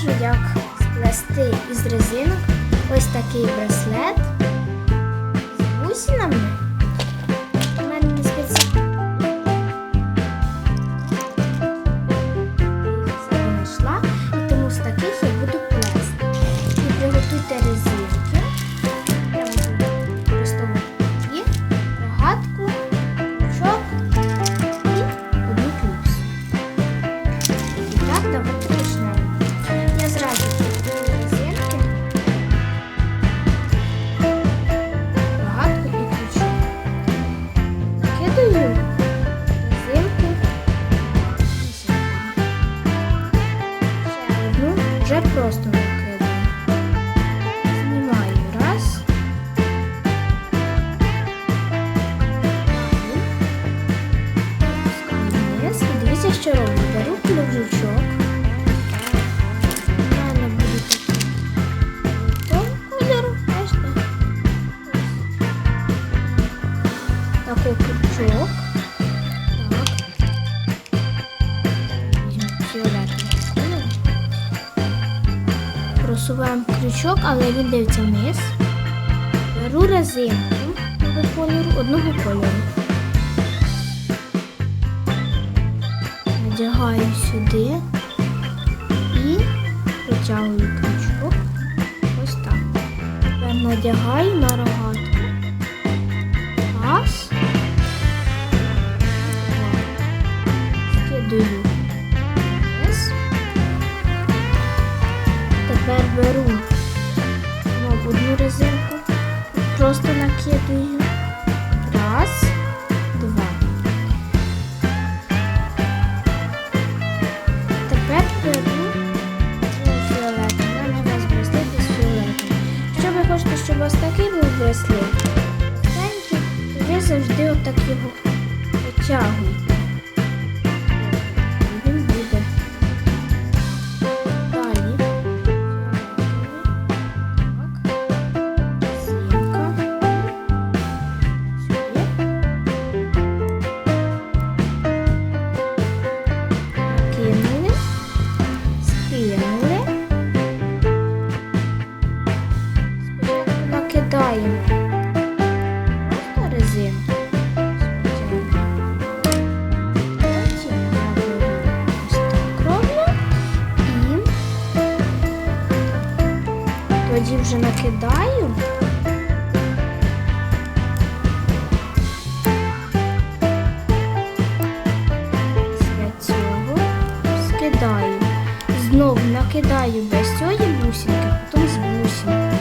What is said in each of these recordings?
покажу, як сплести із резинок ось такий браслет з бусинами. Крючок. Так. Просуваємо крючок, але він дивиться вниз. Беру резинку одного кольору, одного кольору. Надягаю сюди і витягую крючок. Ось так. Тепер надягаю на рогатку. Просто. Раз, два. Тепер беру фіолет. У вас браслет із фіолетовим. Якщо ви хочете, щоб у вас такий був браслет, ви завжди отак його витягуєте. Накидаємо просто резинку. Тоді вже накидаю. Після цього скидаю. Знову накидаю без цієї бусинки, потім з бусинкою.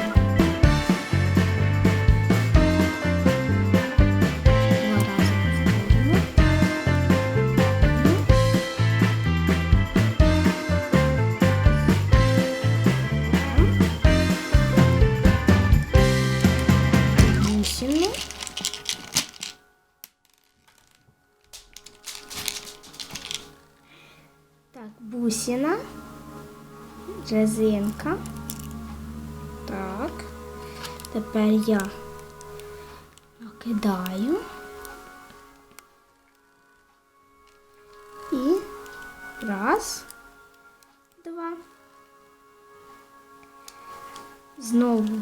Бусина, резинка. Так. Тепер я накидаю. І раз, два. Знову.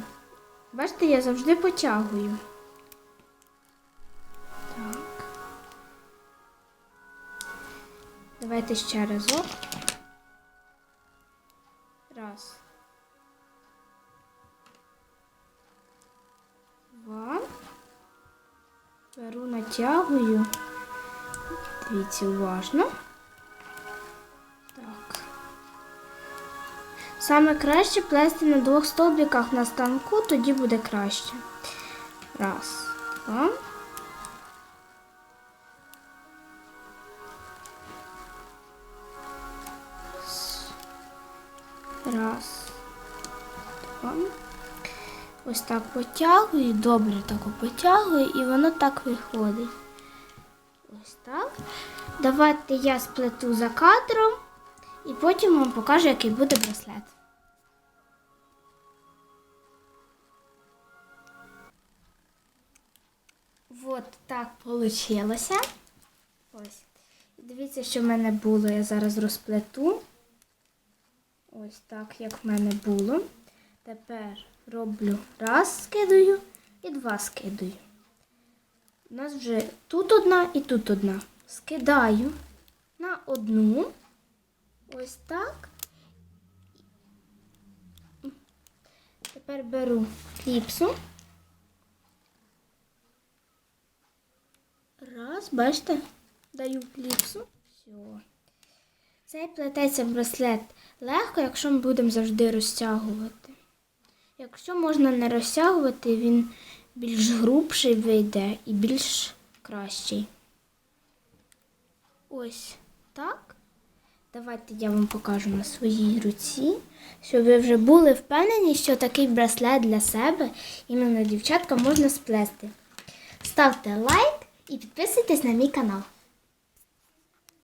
Бачите, я завжди потягую. Так. Давайте ще разок. Беру, натягую. Дивіться уважно. Так. Саме краще плести на двох столбиках на станку, тоді буде краще. Раз, два. Раз, два. Ось так потягую, добре так потягую, і воно так виходить. Ось так. Давайте я сплету за кадром і потім вам покажу, який буде браслет. От так вийшло. Ось. Дивіться, що в мене було. Я зараз розплету. ось так, як в мене було. Тепер роблю раз, скидаю і два скидаю. У нас вже тут одна і тут одна. Скидаю на одну. Ось так. Тепер беру кліпсу. Раз, бачите, даю кліпсу. Все. Цей плететься браслет легко, якщо ми будемо завжди розтягувати. Якщо можна не розтягувати, він більш грубший вийде і більш кращий. Ось так. Давайте я вам покажу на своїй руці, щоб ви вже були впевнені, що такий браслет для себе іменно дівчатка можна сплести. Ставте лайк і підписуйтесь на мій канал.